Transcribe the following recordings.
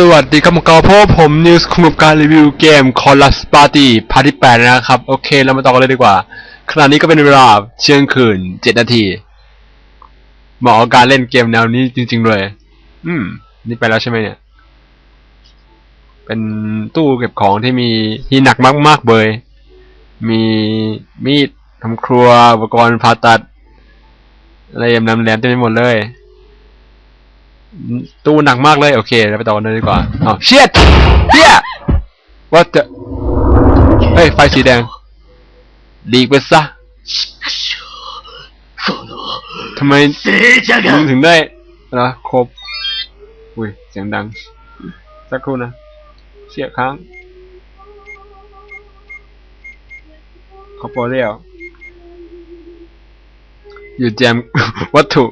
สวัสดีครับกอพบผมนิวส์คุมการรีวิวเกม Call of Party พาร์ทที่8นะครับ โอเค เรามาต่อกันเลยดีกว่า ขณะนี้ก็เป็นเวลาเที่ยงคืน 7 นาที เหมาะกับการเล่นเกมแนวนี้จริง ๆ เลย อืม นี่ไปแล้วใช่ไหมเนี่ย เป็นตู้เก็บของที่มีที่หนักมากๆเลยมีมีดทำครัวอุปกรณ์ผ่าตัดอะไรยำนำแหลมเต็มไปหมดเลย ตู้หนักมากเลย โอเคเราไปต่อเลยดีกว่าอ้าเชียดเฮียว่าจะเฮ้ย ไฟสีแดงดีไปซะทำไมถึงถึงได้นะครบอุ้ย เสียงดัง สักครู่นะ เสียค้างเขาพอแล้วอยู่แจมวัตถุ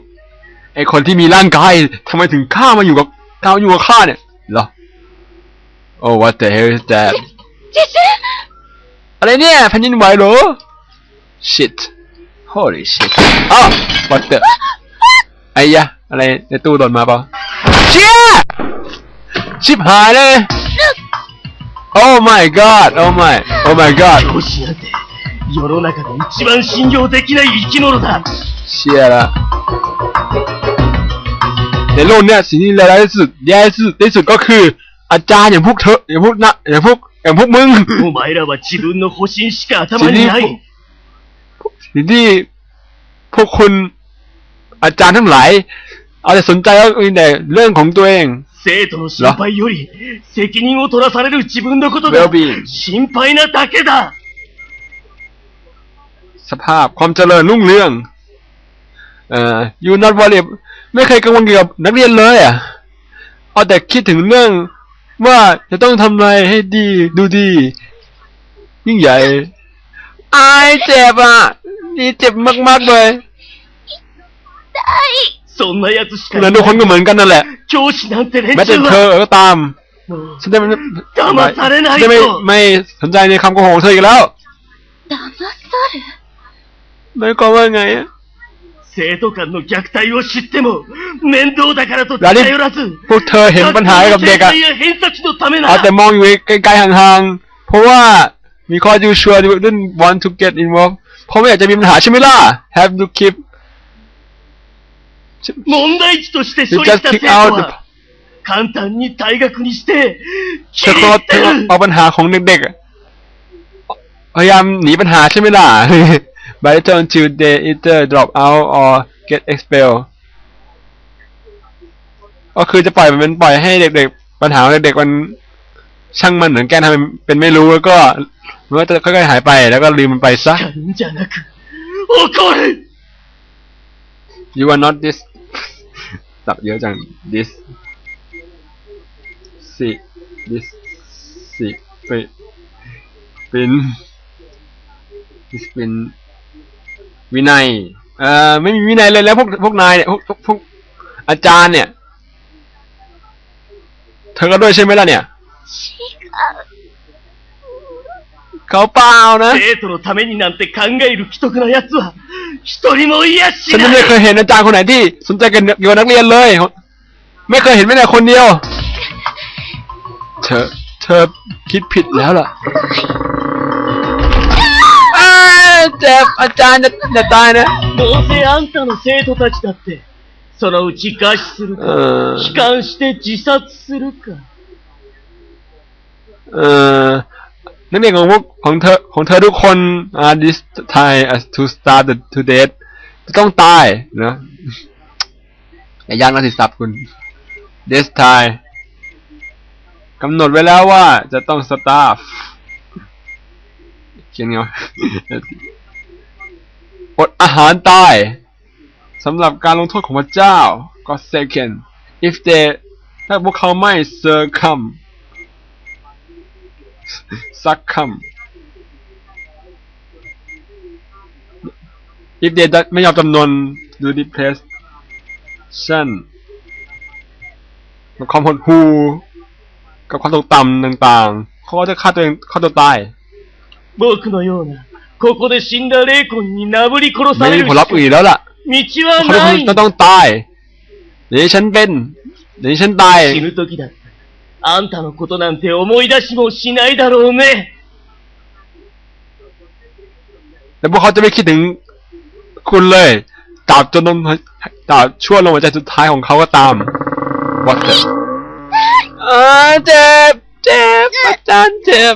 ไอคนที่มีร่างกายทำไมถึงข้ามาอยู่กับก้าวอยู่กับข้าเนี่ยเหรอ โอ้ what the hell is that 地震 อะไรเนี่ยแผ่นดินไหวเหรอ shit holy shit อ้าว what the ไอ้ยะ อะไรในตู้โดนมาเปล่าเชี่ยชิบหายเลย oh my god oh my oh my god 教師なんて世の中で一番信用できない生き物だ เชี่ยละ ในโลกเนี้ยสิ่งที่เลวร้ายที่สุดแย่ที่สุดที่สุดก็คือ อาจารย์อย่างพวกเธออย่างพวกนะอย่างพวกอย่างพวกมึง お前らは自分の保身しか頭にない สิ่งที่พวกคุณอาจารย์ทั้งหลาย เอาแต่สนใจว่ามีแต่เรื่องของตัวเอง 生徒の心配より責任を取らされる自分のことが Well-being 心配なだけだ สภาพความเจริญรุ่งเรือง เอ่อ you not worry ไม่เคยกังวลเกี่ยวกับนักเรียนเลยอ่ะ เอาแต่คิดถึงเรื่องว่าจะต้องทำอะไรให้ดีดูดี ยิ่งใหญ่ อายเจ็บอ่ะ นี่เจ็บมากๆเลย そんな奴しか นั้นทุกคนก็เหมือนกันนั่นแหละ 教師なんて連 แม้แต่ 中 เธอ は ก็ตาม もう ฉันจะไม่ 騙されない จะไม่ と ไม่สนใจในคำโกหกของเธออีกแล้ว 騙さる หมายความว่าไงอะ 生徒間の虐待を知っても面倒だからとラリ近寄らず พวกเธอเห็นปัญหากับเด็กอะ 学校の経済や偏差値のためな เอา ら แต่มองอยู่ไกลๆห่างๆ เพราะว่ามีข้อ you sure you didn't want to get involved เพราะไม่อยากจะมีปัญหาใช่ไหมล่ะ have to keep 問題児として you 処理 just した kick 生徒 out the は簡単に退学にして เธ 切 อ り ก็ 捨 เธ て อ る เอาปัญหาของเด็กๆอะพยายามหนีปัญหาใช่ไหมล่ะ But until they either drop out or get expelled ก็คือจะปล่อยมันเป็นปล่อยให้เด็กๆ ปัญหาเด็กๆมันช่างมันเหมือนแกทำเป็นไม่รู้แล้วก็มันก็จะค่อยๆหายไปแล้วก็ลืมมันไปซะโอ้ก you are not this ตับเยอะจัง this สิ this สิไปเป็น this เป็น วินัย เอ่อ ไม่มีวินัยเลยแล้วพวกพวกนายเนี่ยพวกพวกพวกอาจารย์เนี่ย เธอก็ด้วยใช่ไหมล่ะเนี่ย เขาเปล่านะ 生徒のためになんて考える既得な奴は一人もいやし ฉัน な ไม่เคย い เห็นอาจารย์คนไหนที่สนใจกันเกี่ยวกับนักเรียนเลย ไม่เคยเห็นแม้แต่คนเดียว เธอ เธอคิดผิดแล้วล่ะอ้าว เจ็บอาจารย์จะจะตายนะ どうせあんたの生徒たちだってそのうち餓死する เอ か อ 悲観して自殺するか เออนักเรียนของพวกของเธอของเธอทุกคน are this time as to start the to death จะต้องตายนะอย่ายากนะสิสับคุณ this time กำหนดไว้แล้วว่าจะต้อง start เขียนไงวะ อดอาหารตายสำหรับการลงโทษของพระเจ้า ก็ second if they ถ้าพวกเขาไม่ succumb สักคำ if they ไม่ยอมจำนวน do depression กับความหดหู่กับความตกต่ำต่างๆ เขาก็จะฆ่าตัวเองฆ่าตัวตาย 僕のような ここで死んだ霊魂になぶり殺さ ไม่ れ มี る ผลลัพธ์อื่นแล้วล่ะ 道 เขา は ทุก な คน い จะต้องตาย เดี๋ยวฉันเป็น เดี๋ยวฉันตาย 死ぬ時だって あんたのことなんて思い出しもしないだろうね。 แล้วพวกเขาจะไม่คิดถึงคุณเลยตราบจนลมตราบชั่วลมหายใจสุดท้ายของเขาก็ตาม What the เออเจ็บ เจ็บ อาจารย์เจ็บ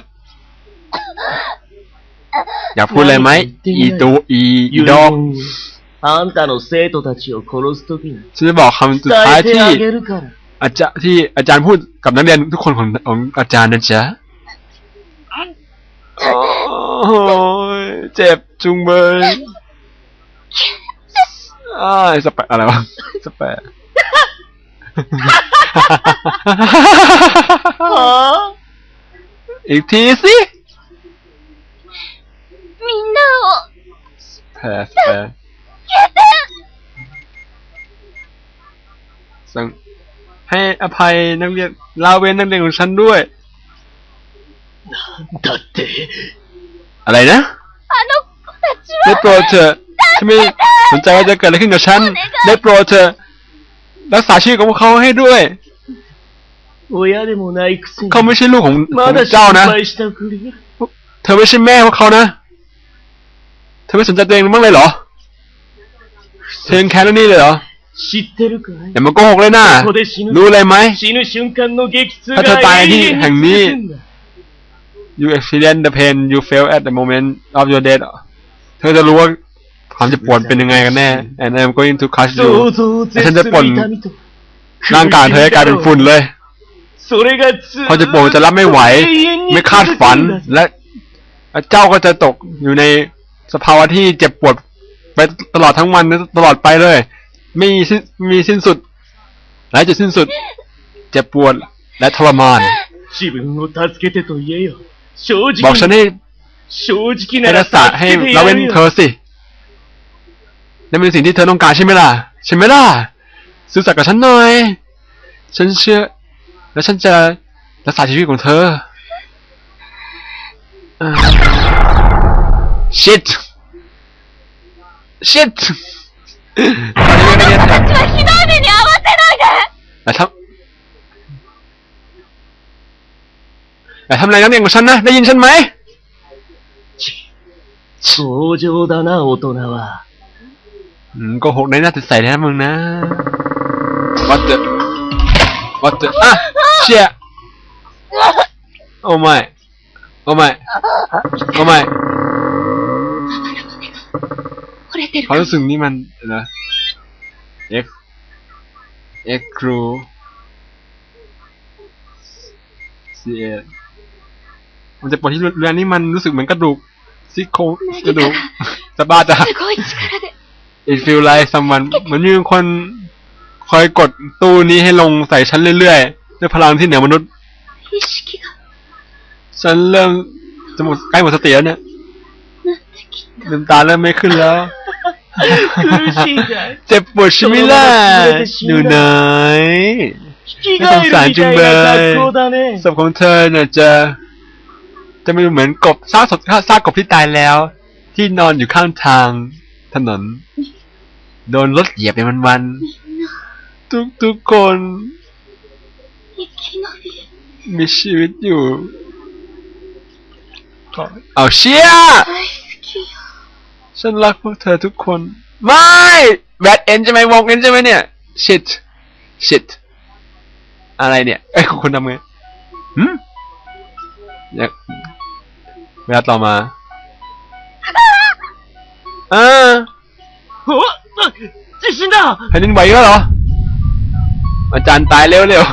อยากพูดอะไรไหม อีตูอีอี ユ ดอก ニオンにあんたの生徒たちを殺すときに ฉันจะบอกคำสุด 伝 ท้าย えて ที่ あげるから。 อาจารย์ที่อาจารย์พูดกับนักเรียนทุกคนของของอาจารย์นะจ๊ะโอ้ยเจ็บจุงเบยอ้ายสแปะอะไรวะสแปะ は อีกทีสิ みんなを、 แผลสแปะสั่งให้อภัยนักเรียนลาเวนนักเรียนของฉันด้วย あだって、 อะไรนะ あの子たち ได้ は、 โปรดเถอะฉันไม่สนใจว่าจะเกิดอะไรขึ้นกับฉัน ได้โปรดเถอะรักษาชีวิตของพวกเขาให้ด้วย 親でもないくせに เขาไม่ใช่ลูกของข ま อง だ เจ้า 心 นะ 配したふり。 เธอไม่ใช่แม่พวกเขานะ เธอไม่สนใจตัวเองบ้างเลยเหรอ เธอยังแค้นเรื่องนี้เลยเหรอ 知ってるかい อย่ามาโกหกเลยนะ ここで死ぬ รู้อะไรไหม 死ぬ瞬間の激痛がถ้าเธอตายที่ 永遠に แห่งนี้ 続くんだ you experience the pain you feel at the moment of your death เธอจะรู้ว่าความเจ็บปวดเป็นยังไงกันแน่ and I'm going to crush 想 you 像を絶 ฉัน す จะ る ปลด 痛みと ร่างกายเธอให้กลายเป็นฝุ่นเลย それがずーっ พอเจ็บปวดจะรับไม่ไหว 永遠に ไม่คาดฝัน 続くんだ และเจ้าก็จะตกอยู่ใน สภาวะที่เจ็บปวดไปตลอดทั้งวันตลอดไปเลย ไม่มีสิ้นมีสิ้นสุดหลายจุดสิ้นสุด เจ็บปวดและทรมานบอกฉันให้ให้รักษาให้เราเป็นเธอสินั่นเป็นสิ่งที่เธอต้องการใช่ไหมล่ะใช่ไหมล่ะซื่อสัตย์กับฉันหน่อย ฉันเชื่อ และฉันจะรักษาชีวิตของเธอ Shit! Shit! こっちはひどい目に遭わせないであ、さ、à, thăm lại gắn đèn của xanh á, đã nhìn xanh mấy Số dô wa Ừ, cô đấy nó thật xảy ra mừng na What the What the Ah, Oh my. Oh my. Oh my. เขาかも。เขาสึงนี่มันนะเอ็กเอ็กครูซีเอมันจะปวดที่เรือนนี่มันรู้สึกเหมือนกระดูกซี่โครงกระดูกจะบ้าจ้ะ It feel like someone มันมีคนคอยกดตู้นี้ให้ลงใส่ฉันเรื่อยๆด้วยพลังที่เหนือมนุษย์ ฉันเริ่มจะหมดใกล้หมดสติแล้วเนี่ยลืมตาเริ่มไม่ขึ้นแล้ว 苦しいかい เจ็บปวดใช่ไหมล่ะอยู่ไหน 引き返るみたいな格好だね ศพของเธอเนี่ยจะ จะไม่เหมือนกบซากศพซากกบที่ตายแล้ว ที่นอนอยู่ข้างทางถนน โดนรถเหยียบไปวันๆทุกทุกๆคน 生き延びる。 มีชีวิตอยู่ขอเอาเชีย 大好きよ。 ฉันรักพวกเธอทุกคน ไม่แบดเอนใช่ไหมวงเอนใช่ไหมเนี่ย shit shit อะไรเนี่ยไอ้คนทำไงหืมอยากเวลาต่อมาเออโอ้จะชินดาแผ่นดินไหวก็เหรอ อาจารย์ตายเร็วเร็ว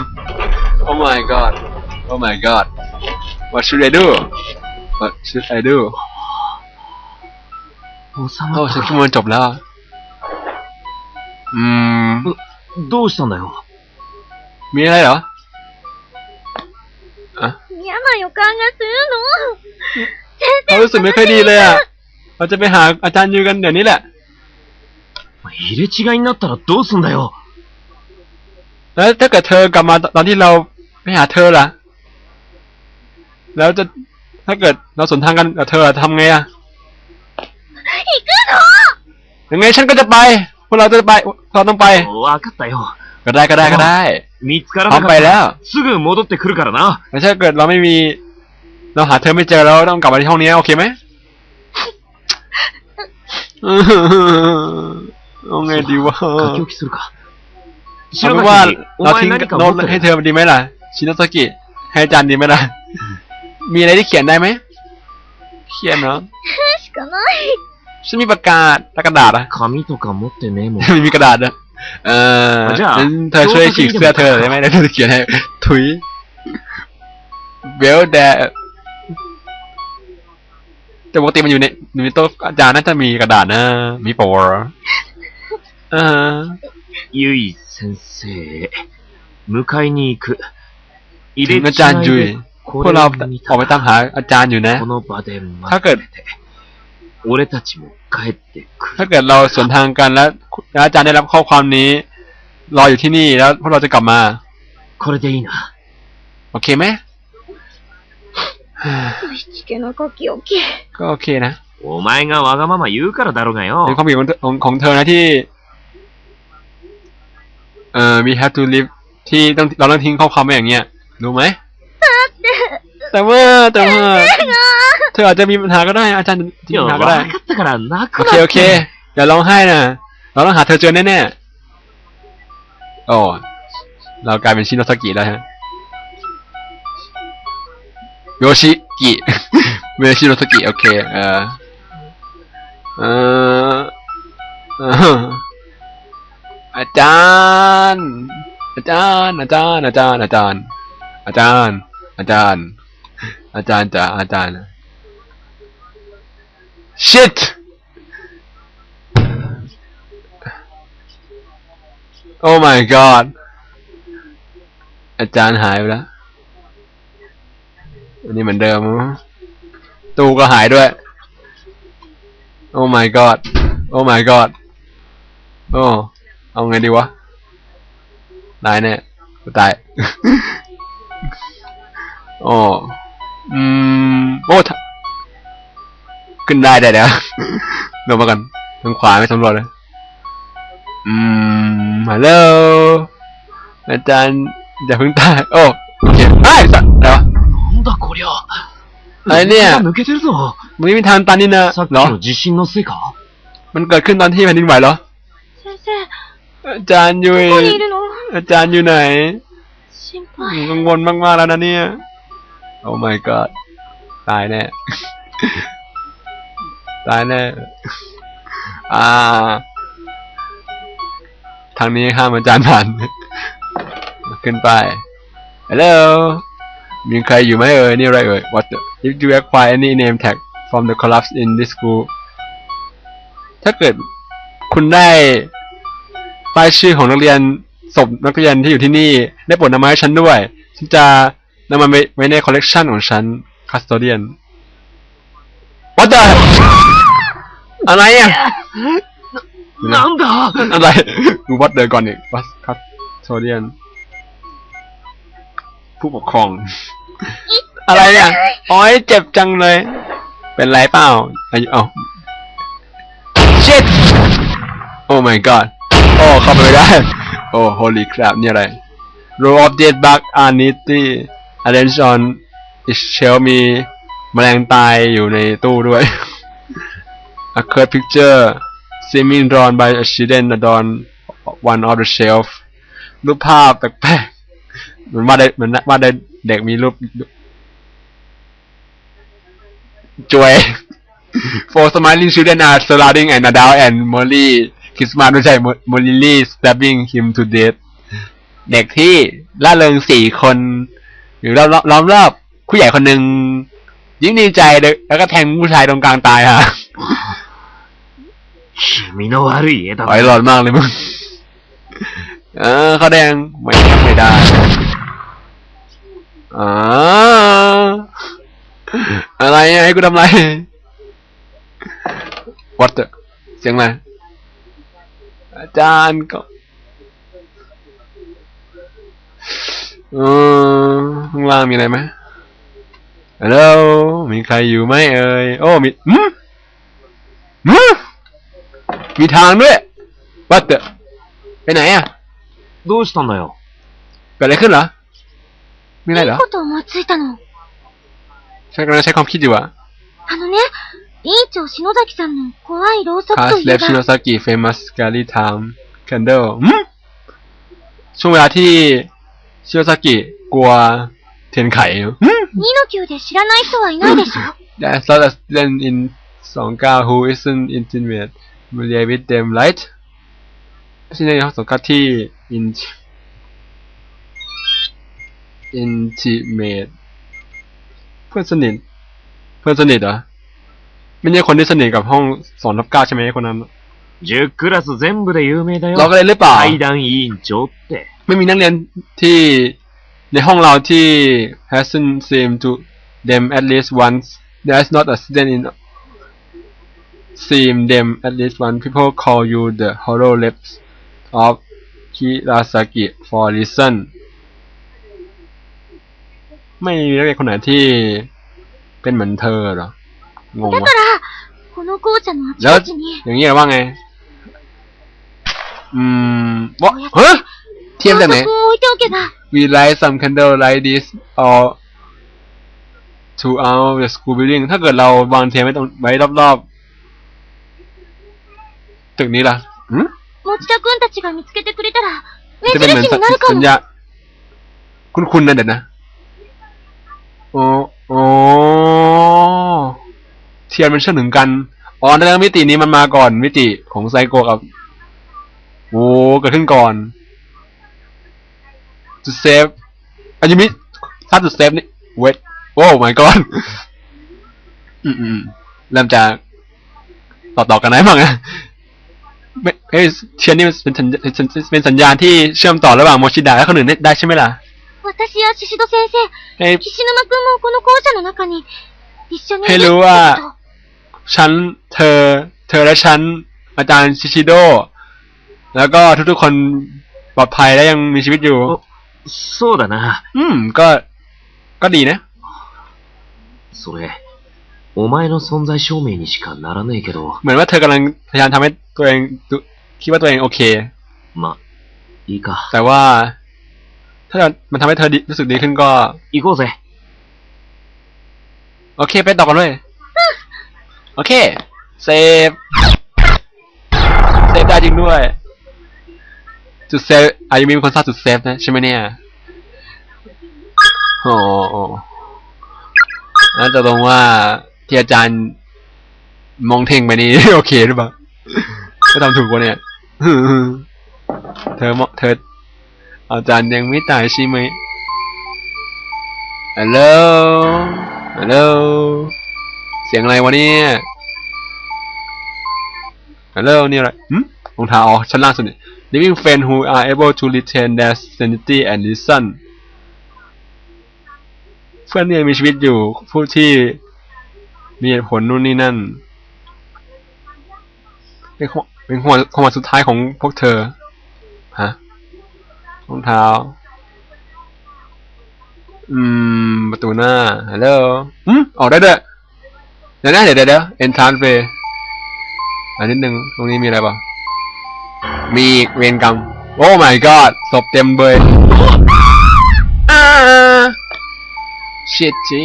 Oh my god Oh my god What should I do What should I do 収 โอ้ฉันคิดว่ามันจบแล้วอะอืม どうしたんだよ มีอะไรเหรอ อ่ะ 嫌な予感がするの。 เขารู้สึกไม่ค่อยดีเลยอ่ะ เราจะไปหาอาจารย์ยูกันเดี๋ยวนี้แหละ 入れ違いになったらどうすんだよ แล้วถ้าเกิดเธอกลับมาตอนที่เราไปหาเธอล่ะ แล้วจะถ้าเกิดเราสนทางกันกับเธอทำไงอ่ะ 行くの ยังไงฉันก็จะไป พวกเราจะไปเราต้องไป わかったよ ก็ได้ก็ได้ก็ได้ 見つから พร้อ な ม か ไป った แล้ว ら、すぐ戻ってくるからな。 แต่ถ้าเกิดเราไม่มี เราหาเธอไม่เจอแล้วต้องกลับมาที่ห้องนี้โอเคไหม เอาไงดีวะ 書き置きするか。 เอา 白 เป็นว่า 崎に、お เรา 前 ทิ้ง 何か โน้ 持 ต って ให้ る เธอดีไหมล่ะ ชินโนสกิ ให้อาจารย์ดีไหมล่ะ มีอะไรที่เขียนได้ไหม เขียนเนาะ しかない。 ฉันมีปากกาและกระดาษอะ 紙とか持ってねえもん。 ไม่มีกระดาษนะเออ อ่ะจ้ะ งั้นเธอช่วยฉีกเสื้อเธอได้ไหมแล้วเธอจะเขียนให้ ถุยเบลแดแต่ปกติมันอยู่ในอยู่ในโต๊ะอาจารย์น่าจะมีกระดาษนะ มีปะวะเออ ゆい先生、迎えに行く。入 ถึ れ งอา 違 จารย์ い ยุย で พ こ วก れ เรา を見 ออกไป た ตามหาอาจารย์อยู่นะ この場で ถ้า 待 เกิด ってて。 俺たちも帰ってく ถ้า る。 เกิดเราสวนทางกันแล้วแล้วอาจารย์ได้รับข้อความนี้ รออยู่ที่นี่แล้วพวกเราจะกลับมา これでいいな。 โอเคไหม 押し付けの書き置き。 ก็โอเคนะ お前がわがまま言うからだろうが เป็น よ ความผิดของเธอของของเธอนะที่ เอ่อ we have to live ที่ต้องเราต้องทิ้งข้อความไว้อย่างเงี้ย รู้ไหม แต่ว่าแต่ว่าเธออาจจะมีปัญหาก็ได้ อาจารย์จะ い มี や、 ปัญหา わ ก็ได้ かったから泣く โอ な เค って。 โอเค อย่าร้องไห้นะเราต้องหาเธอเจอแน่ๆ โอ้เรากลายเป็นชินโนสกิแล้วฮะ โยชิกิ เมชิโนสกิ โอเค เออเออเอออาจารย์ อาจารย์ อาจารย์ อาจารย์ อาจารย์ อาจารย์ อาจารย์ อาจารย์จ้ะอาจารย์ shit โอ้ my god อาจารย์หายไปแล้ว อันนี้เหมือนเดิม ตู้ก็หายด้วย โอ้ my god โอ้ my god โอ้ เอาไงดีวะ ตายแน่ตาย โอ้ อืม โอ้ทะขึ้นได้ได้แล้ว ลงมากันทางขวาไม่สำรวจเลย อืม ฮัลโหล อาจารย์อย่าเพิ่งตาย โอ้ โอเคไอ้ยสัตว์อะไรวะ なんだこりゃ。あれね動きが抜けてるぞ。 มันไม่มีทางตันนี่นะ さっき เหรอ の地震のせいか มันเกิดขึ้นตอนที่แผ่นดินไหวเหรอ 先生、 อาจารย์ยุ้ย どこにいるの อาจารย์อยู่ไหน 心 อืม 配。 กังวลมากๆแล้วนะเนี่ย โอ้ my god ตายแน่ ตายแน่ อ่า ทางนี้ห้ามอาจารย์ผ่าน ขึ้นไป Hello มีใครอยู่ไหมเอ่ย นี่อะไรเอ่ย What the If you acquire any name tag from the collapse in this school ถ้าเกิดคุณได้ป้ายชื่อของนักเรียนศพนักเรียนที่อยู่ที่นี่ ได้โปรดนำมาให้ฉันด้วย ฉันจะ นำมันไปไว้ในคอลเลกชันของฉัน custodian What the อะไรอ่ะ なんだ อะไรดูวัดเดินก่อนนี่วัดคัสโซเดียน ผู้ปกครอง อะไรเนี่ยโอ้ยเจ็บจังเลย เป็นไรเปล่าอายุเอา shit oh my god โอ้เข้าไปไม่ได้ โอ้ holy crap นี่อะไร row of dead bug are neatly arranged on each shelf มีแมลงตายอยู่ในตู้ด้วย a clear picture seeming drawn by accident on one of the shelf รูปภาพแปลกๆเหมือนว่าได้เหมือนว่าได้เด็กมีรูปจวย For smiling children are surrounding an adult and Molly Christmas ไม่ใช่ Molly stabbing him to death เด็กที่ล่าเริงสี่คน อยู่รอบๆล้อมรอบผู้ใหญ่คนหนึ่งยิ้มดีใจเลยแล้วก็แทงผู้ชายตรงกลางตายฮะ 気味の悪い絵だ ไอ้หลอนมากเลยมึง เออเขาแดงไม่ไม่ได้อ่าอะไรอะให้กูทำอะไร What the เสียงอะไรอาจารย์ก็ เออข้างล่างมีอะไรไหมฮัลโหลมีใครอยู่ไหมเอ่ย โอ้ มีอืมอืม มีทางด้วย What the ไปไหนอ่ะ どうしたんだよ เกิดอะไรขึ้นเหรอมีอะไร い เหร い อ こと思いついたの。 ฉันกำลังใช้ความคิดอยู่อะ あのね、委員長篠崎さんの怖いろうそく คา と ส い เล え ฟชิโน ば、 ซากิเฟมัสกาลิไทม์แคนเดลช่วงเวลาที่ ชิโนซากิกลัวเทียนไขอืม 2の級で知らない人はいないでしょ That's not a student in 29 who isn't intimate familiar with them right ไม่ใช่ในห้องสงกัดที่ in intimate เพื่อนสนิท เพื่อนสนิทเหรอ ไม่ใช่คนที่สนิทกับห้องสองทับเก้าใช่ไหมคนนั้น 10クラス全部で有名だ เรา よ ก็。เลยหรือเปล่า 階段委員長って。 ไม่มีนักเรียนที่ในห้องเราที่ hasn't seen to them at least once there's not a student in seen them at least one people call you the hollow lips of Kirasaki for reason ไม่มีนักเรียนคนไหนที่เป็นเหมือนเธอหรองงวะแล้วอย่างนี้ว่าไง อืมว่าเฮ้ ทียบจากไหน We light some candle like this or to out the school building ถ้าเกิดเราวางเทียนไว้ตรงไว้รอบรอบตึกนี้ล่ะหืมจะเป็นเหมือนสัญญาคุณคุณนะเด็ดนะ โอ้โอเทียนมันเชื่อมถึงกัน อ๋อนแต่มิตินี้มันมาก่อนมิติของไซโกกับ โอ้เกิดขึ้นก่อน to save อันนี้มิถ้า to save นี่ wait โอ้ my god อืมอืมเริ่มจะต่อต่อกันได้บ้างนะไม่เฮ้ยเทียนนี่มันเป็นสัญญาเป็นสัญญาณที่เชื่อมต่อระหว่างโมชิดะและคนอื่นได้ใช่ไหมล่ะ 私や宍戸先生、 ให้ 岸沼くんもこの校舎の中に一緒にいる ให้ って รู้ こ ว่า と。 ฉัน เธอ เธอและฉัน อาจารย์ชิชิโด แล้วก็ทุกๆคนปลอดภัยและยังมีชีวิตอยู่ お そうだな。 อืม ก็ ก็ดีนะ それ、お前の存在証明にしかならねえけど、 เหมือนว่าเธอกำลังพยายามทำให้ตัวเองดูคิดว่าตัวเองโอเค ま、いいか。 แต่ว่า ถ้ามันทำให้เธอดีรู้สึกดีขึ้นก็ 行こうぜ。 โอเค ไปต่อกันเลยโอเค เซฟ เซฟได้จริงด้วย จุดเซฟอายุมีเป็นคนสร้างจุดเซฟนะใช่ไหมเนี่ยโอ้โหแล้วตกลงว่าที่อาจารย์มองเท่งไปนี้โอเคหรือเปล่าก็ทำถูกวะเนี่ยเธอมองเธออาจารย์ยังไม่ตายใช่ไหมฮัลโหลฮัลโหลเสียงอะไรวะเนี่ยฮัลโหลนี่อะไรหืมรองเท้าอ๋อชั้นล่างสุดนี่ living friends who are able to retain their sanity and reason เพื่อนที่ยังมีชีวิตอยู่ผู้ที่มีเหตุผลนู่นนี่นั่นเป็นข้อเป็นข้อข้อมสุดท้ายของพวกเธอฮะรองเท้า อืม ประตูหน้าฮัลโหลอืมออกได้ด้วยเดี๋ยวนะเดี๋ยวเดี๋ยวเดี๋ยว entrance way อันนิดนึงตรงนี้มีอะไรบ้าง มีอีกเวรกรรม โอ้ my god ศพเต็มเลยอ่า shit จี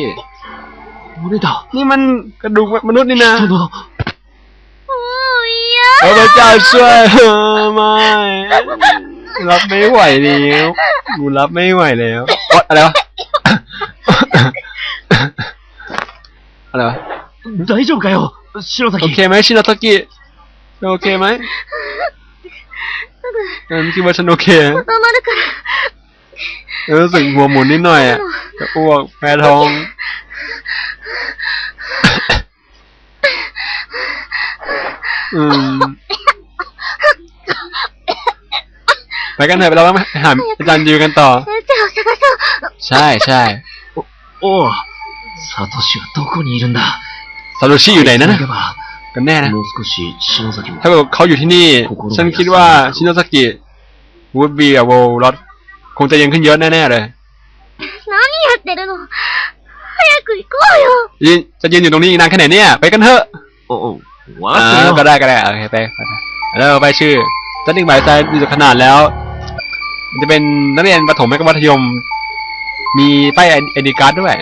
俺だ。 นี่มันกระดูกมนุษย์นี่นะ 人だ。もう嫌 โอ้พระเจ้าช่วยเออไม่ รับไม่ไหวแล้วกูรับไม่ไหวแล้วอ๊ะอะไรวะ อะไรวะ 大丈夫かよ篠 โอ 崎 เคไหมชินาซากิโอเคไหม เออคิดว่าฉันโอเค 固まるから。 เออรู้สึกหัวหมุนนิดหน่อยอ่ะจะอ้วกแพ้ท้อง อืม ไปกันเถอะไปเราต้องไปหาอาจารย์ยูกันต่อ 先生を探そう。 ใช่ใช่ おう。サトシはどこにいるんだ ซาโตชิอยู่ไหนนะ 行 นะ けば กันแน่นะถ้าเกิดเขาอยู่ที่นี่ ฉันคิดว่าชินโนซากิวูดบีกับโวลอดคงจะยังขึ้นเยอะแน่ๆเลยยืนจะยืนอยู่ตรงนี้อีกนานแค่ไหนเนี่ย ไปกันเถอะ โอ้โหก็ได้ก็ได้โอเคไปแล้วไปชื่อจันทิงหมายใจดูจขนาดแล้ว จะเป็นนักเรียนประถมและมัธยม มีป้ายเอดิการ์ดด้วย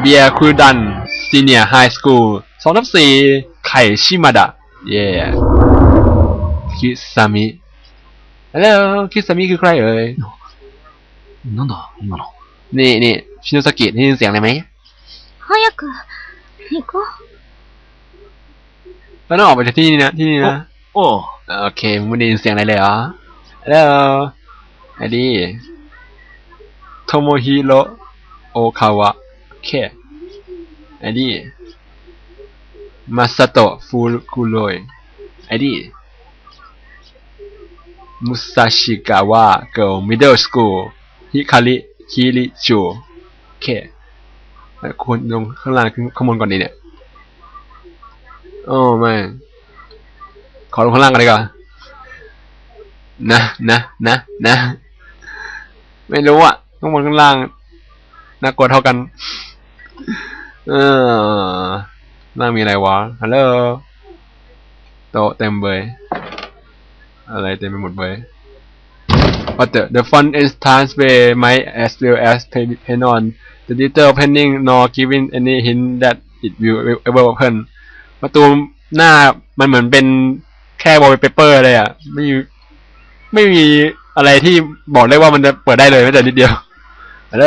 เบียร์คูดันซีเนียร์ไฮสคูล สองทับสี่ไข่ชิมาดะ เย่คิซามิแล้วคิซามิคือใครเอ่ยนั่นหรอนี่นี่ชินุสกิได้ยินเสียงอะไรไหมฮายากะฮิกแล้วต้องออกไปจากที่นี่นะที่นี่นะโอ้โอเคมึงไม่ได้ยินเสียงอะไรเลยเหรอแล้วไอ้ดิโทโมฮิโรโอคาวะเคไอ้ดิ มาซาโตะฟูกุโรยไอ้ดีมุซาชิกาวะเกิลมิดเดิลสคูลฮิคาริคิริจูโอเคแล้วคุณลงข้างล่างขึ้นข้างบนก่อนดีเนี่ยโอ้ไม่ขอลงข้างล่างกันดีกว่านะนะนะนะไม่รู้อะข้างบนข้างล่างน่ากลัวเท่ากัน เออ น่ามีอะไรวะ ฮัลโหล โตเต็มเลยอะไรเต็มไปหมดเลย What the the fun is transfer my as well as pen on the little penning nor giving any hint that it will ever open ประตูหน้ามันเหมือนเป็นแค่ wallpaper เลยอะ ไม่มีไม่มีอะไรที่บอกได้ว่ามันจะเปิดได้เลยแม้แต่นิดเดียว ฮัลโหล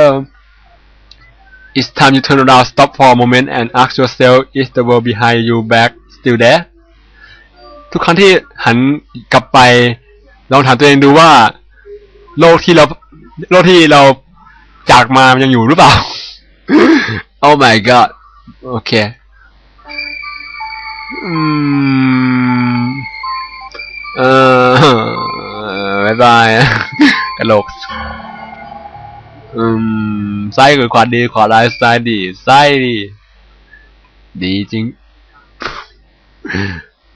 It's time you turn around stop for a moment and ask yourself is the world behind you back still there ทุกครั้งที่หันกลับไปลองถามตัวเองดูว่า โลกที่เราโลกที่เราจากมามันยังอยู่หรือเปล่า Oh my god โอเคอืมเออบายบายกระโหลก อืมซ้ายคือขวาดีขวาลายซ้ายดีซ้ายดี ดีจริง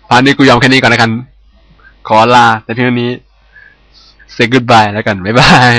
พาร์ทนี้กูยอมแค่นี้ก่อนแล้วกัน ขอลาแต่เพียงนี้ say goodbye แล้วกัน บ๊ายบาย